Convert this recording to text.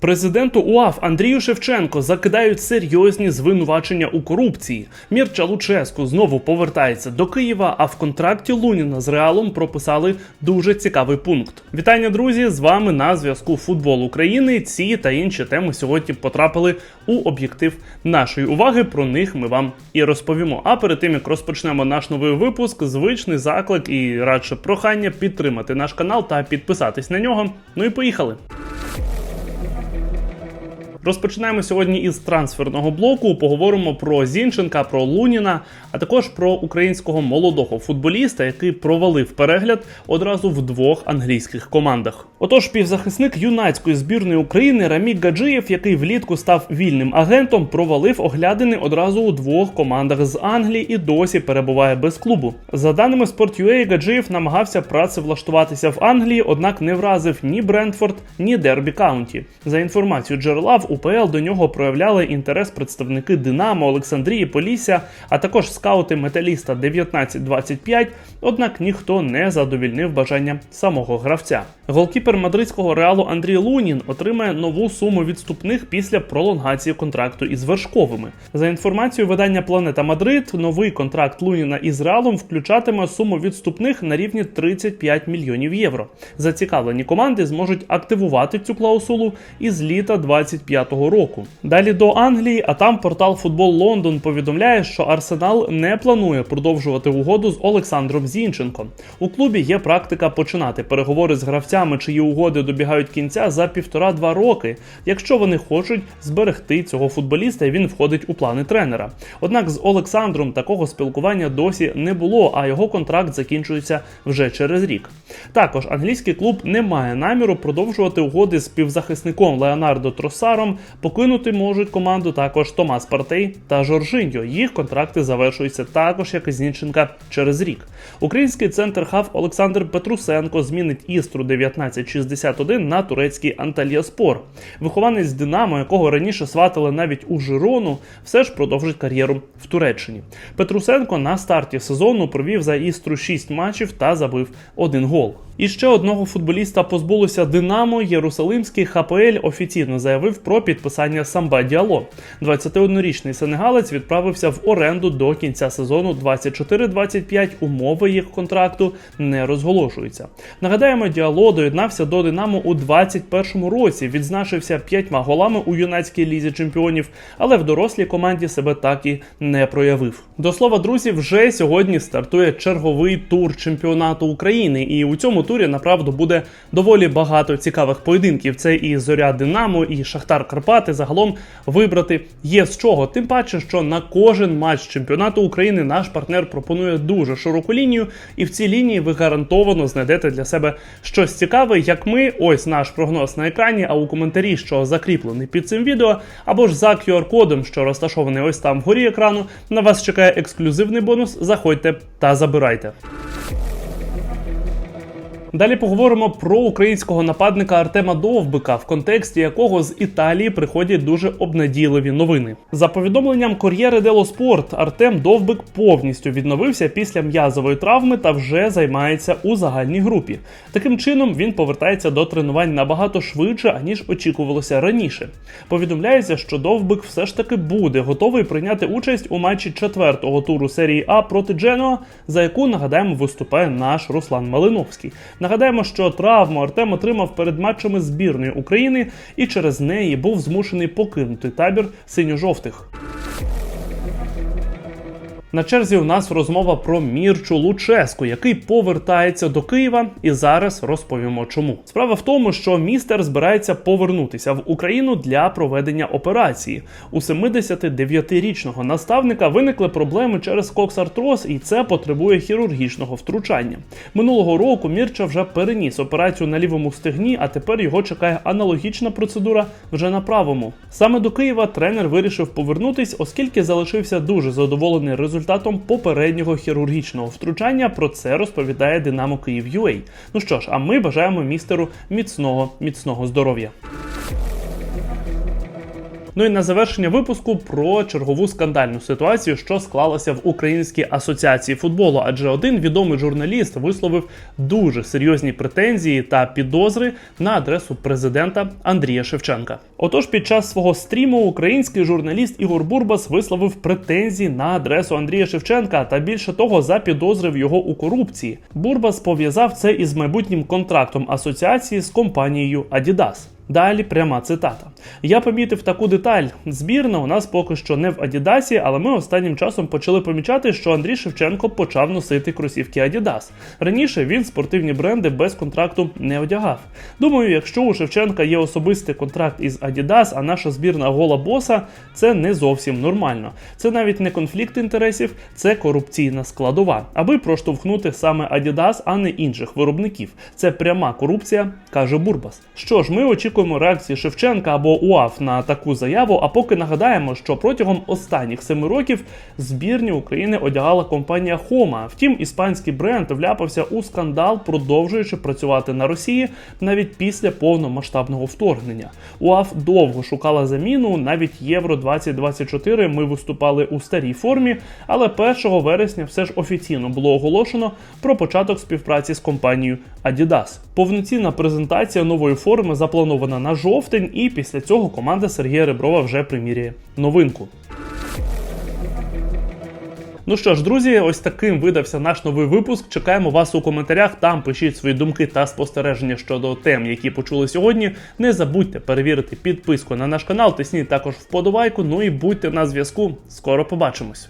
Президенту УАФ Андрію Шевченко закидають серйозні звинувачення у корупції. Мірча Луческу знову повертається до Києва. А в контракті Луніна з Реалом прописали дуже цікавий пункт. Вітання, друзі! З вами на зв'язку Футбол України. Ці та інші теми сьогодні потрапили у об'єктив нашої уваги. Про них ми вам і розповімо. А перед тим як розпочнемо наш новий випуск, звичний заклик і радше прохання підтримати наш канал та підписатись на нього. Ну і поїхали. Розпочинаємо сьогодні із трансферного блоку. Поговоримо про Зінченка, про Луніна, а також про українського молодого футболіста, який провалив перегляд одразу в двох англійських командах. Отож, півзахисник юнацької збірної України Рамік Гаджиєв, який влітку став вільним агентом, провалив оглядини одразу у двох командах з Англії і досі перебуває без клубу. За даними Sport.ua, Гаджиєв намагався працевлаштуватися в Англії, однак не вразив ні Брентфорд, ні Дербі Каунті. За інформацією джерела в УПЛ до нього проявляли інтерес представники Динамо, Олександрії, Полісся, а також скаути металіста 1925, однак ніхто не задовільнив бажання самого гравця. Голкіпер мадридського реалу Андрій Лунін отримає нову суму відступних після пролонгації контракту із вершковими. За інформацією видання Планета Мадрид, новий контракт Луніна із Реалом включатиме суму відступних на рівні 35 мільйонів євро. Зацікавлені команди зможуть активувати цю клаусулу із літа 25-го року. Далі до Англії, а там портал Футбол Лондон повідомляє, що Арсенал не планує продовжувати угоду з Олександром Зінченком. У клубі є практика починати переговори з гравцями, чиї угоди добігають кінця за півтора-два роки, якщо вони хочуть зберегти цього футболіста, і він входить у плани тренера. Однак з Олександром такого спілкування досі не було, а його контракт закінчується вже через рік. Також англійський клуб не має наміру продовжувати угоди з півзахисником Леонардо Тросаром. Покинути можуть команду також Томас Партей та Жоржиньо. Їх контракти завершуються також, як і Зінченка, через рік. Український центр хав Олександр Петрусенко змінить Істру 1961 на турецький Анталіаспор. Вихованець Динамо, якого раніше сватали навіть у Жирону, все ж продовжить кар'єру в Туреччині. Петрусенко на старті сезону провів за Істру 6 матчів та забив один гол. І ще одного футболіста позбулося Динамо. Єрусалимський ХПЛ офіційно заявив про підписання Самба Діало. 21-річний сенегалець відправився в оренду до кінця сезону 24-25. Умови їх контракту не розголошуються. Нагадаємо, Діало доєднався до Динамо у 21-му році. Відзначився п'ятьма голами у юнацькій лізі чемпіонів, але в дорослій команді себе так і не проявив. До слова, друзі, вже сьогодні стартує черговий тур чемпіонату України, і у цьому турі направду буде доволі багато цікавих поєдинків. Це і Зоря Динамо, і Шахтар Карпати. Загалом вибрати є з чого. Тим паче, що на кожен матч чемпіонату України наш партнер пропонує дуже широку лінію, і в цій лінії ви гарантовано знайдете для себе щось цікаве, як ми. Ось наш прогноз на екрані. А у коментарі, що закріплений під цим відео, або ж за QR-кодом, що розташований ось там вгорі екрану, на вас чекає ексклюзивний бонус. Заходьте та забирайте. Далі поговоримо про українського нападника Артема Довбика, в контексті якого з Італії приходять дуже обнадійливі новини. За повідомленням Кор'єре Дело Спорт, Артем Довбик повністю відновився після м'язової травми та вже займається у загальній групі. Таким чином він повертається до тренувань набагато швидше, аніж очікувалося раніше. Повідомляється, що Довбик все ж таки буде готовий прийняти участь у матчі четвертого туру серії А проти Дженоа, за яку нагадаємо виступає наш Руслан Малиновський. Нагадаємо, що травму Артем отримав перед матчами збірної України і через неї був змушений покинути табір синьо-жовтих. На черзі у нас розмова про Мірчу Луческу, який повертається до Києва, і зараз розповімо чому. Справа в тому, що містер збирається повернутися в Україну для проведення операції. У 79-річного наставника виникли проблеми через коксартроз, і це потребує хірургічного втручання. Минулого року Мірча вже переніс операцію на лівому стегні, а тепер його чекає аналогічна процедура вже на правому. Саме до Києва тренер вирішив повернутись, оскільки залишився дуже задоволений результатом результатом попереднього хірургічного втручання. Про це розповідає Динамо Київ UA. Ну що ж, а ми бажаємо містеру міцного, міцного здоров'я. Ну і на завершення випуску про чергову скандальну ситуацію, що склалася в Українській асоціації футболу. Адже один відомий журналіст висловив дуже серйозні претензії та підозри на адресу президента Андрія Шевченка. Отож, під час свого стріму український журналіст Ігор Бурбас висловив претензії на адресу Андрія Шевченка та більше того запідозрив його у корупції. Бурбас пов'язав це із майбутнім контрактом асоціації з компанією Adidas. Далі пряма цитата. Я помітив таку деталь. Збірна у нас поки що не в Адідасі, але ми останнім часом почали помічати, що Андрій Шевченко почав носити кросівки Adidas. Раніше він спортивні бренди без контракту не одягав. Думаю, якщо у Шевченка є особистий контракт із Adidas, а наша збірна гола боса, це не зовсім нормально. Це навіть не конфлікт інтересів, це корупційна складова, аби проштовхнути саме Adidas, а не інших виробників. Це пряма корупція, каже Бурбас. Що ж, ми очікуємо реакції Шевченка або УАФ на таку заяву. А поки нагадаємо, що протягом останніх семи років збірні України одягала компанія Хома. Втім, іспанський бренд вляпався у скандал, продовжуючи працювати на Росії навіть після повномасштабного вторгнення. УАФ довго шукала заміну. Навіть Євро 2024 ми виступали у старій формі, але 1 вересня все ж офіційно було оголошено про початок співпраці з компанією Adidas. Повноцінна презентація нової форми запланована на жовтень, і після цього команда Сергія Реброва вже приміряє новинку. Ну що ж, друзі, ось таким видався наш новий випуск. Чекаємо вас у коментарях. Там пишіть свої думки та спостереження щодо тем, які почули сьогодні. Не забудьте перевірити підписку на наш канал, тисніть також вподобайку. Ну і будьте на зв'язку. Скоро побачимось.